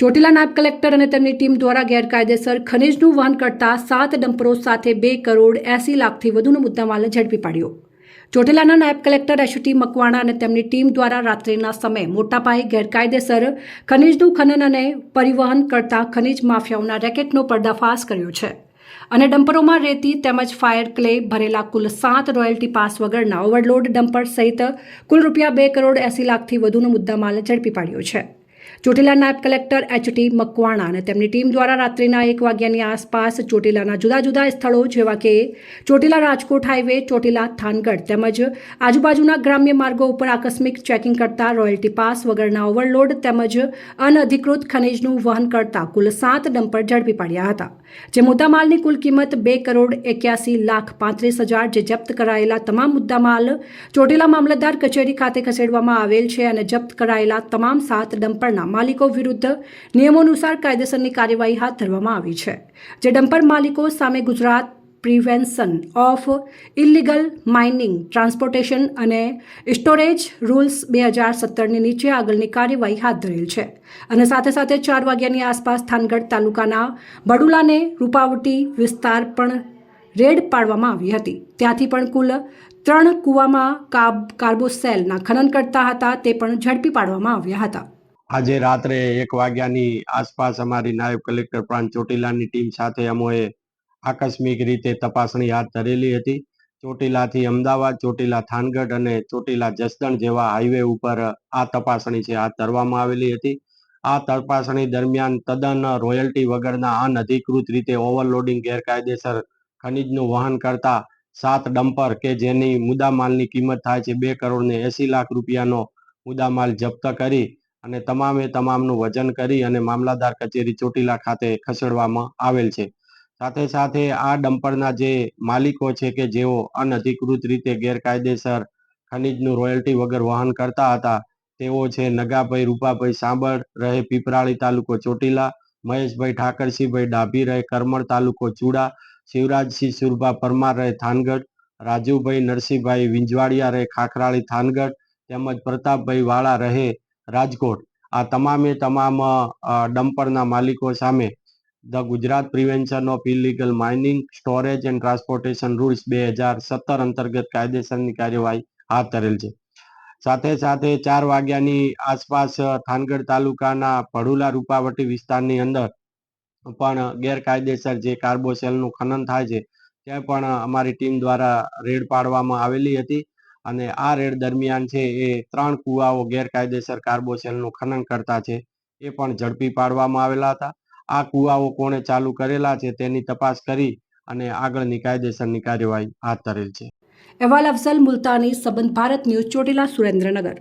ચોટીલા નાયબ કલેક્ટર અને તેમની ટીમ દ્વારા ગેરકાયદેસર ખનીજનું વહન કરતા સાત ડમ્પરો સાથે બે કરોડ એસી લાખથી વધુનો મુદ્દામાલ ઝડપી પાડ્યો. ચોટીલાના નાયબ કલેક્ટર એસટી મકવાણા અને તેમની ટીમ દ્વારા રાત્રિના સમયે મોટા પાયે ગેરકાયદેસર ખનીજનું ખનન અને પરિવહન કરતા ખનીજ માફિયાઓના રેકેટનો પર્દાફાશ કર્યો છે. અને ડમ્પરોમાં રેતી તેમજ ફાયર ક્લે ભરેલા કુલ સાત રોયલ્ટી પાસ વગરના ઓવરલોડ ડમ્પર સહિત કુલ રૂપિયા બે કરોડ એસી લાખથી વધુનો મુદ્દામાલ ઝડપી પાડ્યો છે. ચોટીલા નાયબ કલેક્ટર એચટી મકવાણા અને તેમની ટીમ દ્વારા રાત્રિના એક વાગ્યાની આસપાસ ચોટીલાના જુદા જુદા સ્થળો જેવા કે ચોટીલા રાજકોટ હાઈવે, ચોટીલા થાનગઢ તેમજ આજુબાજુના ગ્રામ્ય માર્ગો ઉપર આકસ્મિક ચેકિંગ કરતા રોયલ્ટી પાસ વગરના ઓવરલોડ તેમજ અનધિકૃત ખનીજનું વહન કરતા કુલ સાત ડમ્પર ઝડપી પાડ્યા હતા. જે મુદ્દામાલની કુલ કિંમત બે કરોડ એક્યાસી લાખ પાંત્રીસ હજાર જે જપ્ત કરાયેલા તમામ મુદ્દામાલ ચોટીલા મામલતદાર કચેરી ખાતે ખસેડવામાં આવેલ છે અને જપ્ત કરાયેલા તમામ સાત ડમ્પરના માલિકો વિરુદ્ધ નિયમોનુસાર કાયદેસરની કાર્યવાહી હાથ ધરવામાં આવી છે, જે ડમ્પર માલિકો સામે Gujarat prevention of illegal mining, transportation અને સ્ટોરેજ રૂલ્સ બે હજાર સત્તરની નીચે આગળની કાર્યવાહી હાથ ધરેલ છે અને સાથે સાથે ચાર વાગ્યાની આસપાસ થાનગઢ તાલુકાના બડુલાને રૂપાવટી વિસ્તાર પણ રેડ પાડવામાં આવી હતી. ત્યાંથી પણ કુલ ત્રણ કૂવામાં કાર્બોસેલના ખનન કરતા હતા, તે પણ ઝડપી પાડવામાં આવ્યા હતા. આજે રાત્રે એક વાગ્યાની આસપાસ અમારી નાયબ કલેક્ટર પ્રાંત ચોટીલાની ટીમ સાથે અમોએ આકસ્મિક રીતે તપાસણી હાથ ધરેલી હતી. ચોટીલાથી અમદાવાદ, ચોટીલા થાનગઢ અને ચોટીલા જસદણ જેવા હાઈવે ઉપર આ તપાસણી છે, હાથ ધરવામાં આવેલી હતી. આ તપાસણી દરમિયાન તદ્દન રોયલ્ટી વગરના અનધિકૃત રીતે ઓવરલોડિંગ ગેરકાયદેસર ખનીજનું વહન કરતા સાત ડમ્પર કે જેની મુદ્દામાલની કિંમત થાય છે બે કરોડ ને એસી લાખ રૂપિયાનો મુદ્દામાલ જપ્ત કરી અને તમામે તમામનું વજન કરી અને મામલાદાર કચેરી ચોટીલા ખાતે ખસેડવામાં આવેલ છે. સાથે સાથે આ ડમ્પરના જે માલિકો છે કે જેઓ અનધિકૃત રીતે ગેરકાયદેસર ખનીજનું રોયલ્ટી વગર વહન કરતા હતા, તેઓ છે નગાભાઈ, રૂપાભાઈ સાંબળ રહે પીપરાળી તાલુકો ચોટીલા, મહેશભાઈ ઠાકરસિંહભાઈ ડાભી રહે કરમણ તાલુકો ચુડા, શિવરાજસિંહ સુરભા પરમાર રહે થાનગઢ, રાજુભાઈ નરસિંહભાઈ વિંજવાડિયા રહે ખાખરાળી થાનગઢ, તેમજ પ્રતાપભાઈ વાળા રહે રાજકોટ. આ તમામે તમામ ડમ્પરના માલિકો સામે the Gujarat prevention of illegal mining, storage and transportation rules બે હજાર સત્તર અંતર્ગત કાયદેસરની કાર્યવાહી હાથ ધરેલ છે. સાથે સાથે ચાર વાગ્યાની આસપાસ થાનગઢ તાલુકાના ભડુલા રૂપાવટી વિસ્તારની અંદર પણ ગેરકાયદેસર જે કાર્બોસેલનું ખનન થાય છે, ત્યાં પણ અમારી ટીમ દ્વારા રેડ પાડવામાં આવેલી હતી. અને આ રેડ દરમિયાન છે એ ત્રણ કુવાઓ ગેરકાયદેસર કાર્બોસેલનું ખનન કરતા છે, એ પણ ઝડપી પાડવામાં આવેલા હતા. આ કુવાઓ કોણે ચાલુ કરેલા છે તેની તપાસ કરી અને આગળની કાયદેસરની કાર્યવાહી હાથ ધરેલ છે. અહેવાલ અફઝલ મુલતાની સંબંધ ભારત ન્યૂઝ ચોટીલા સુરેન્દ્રનગર.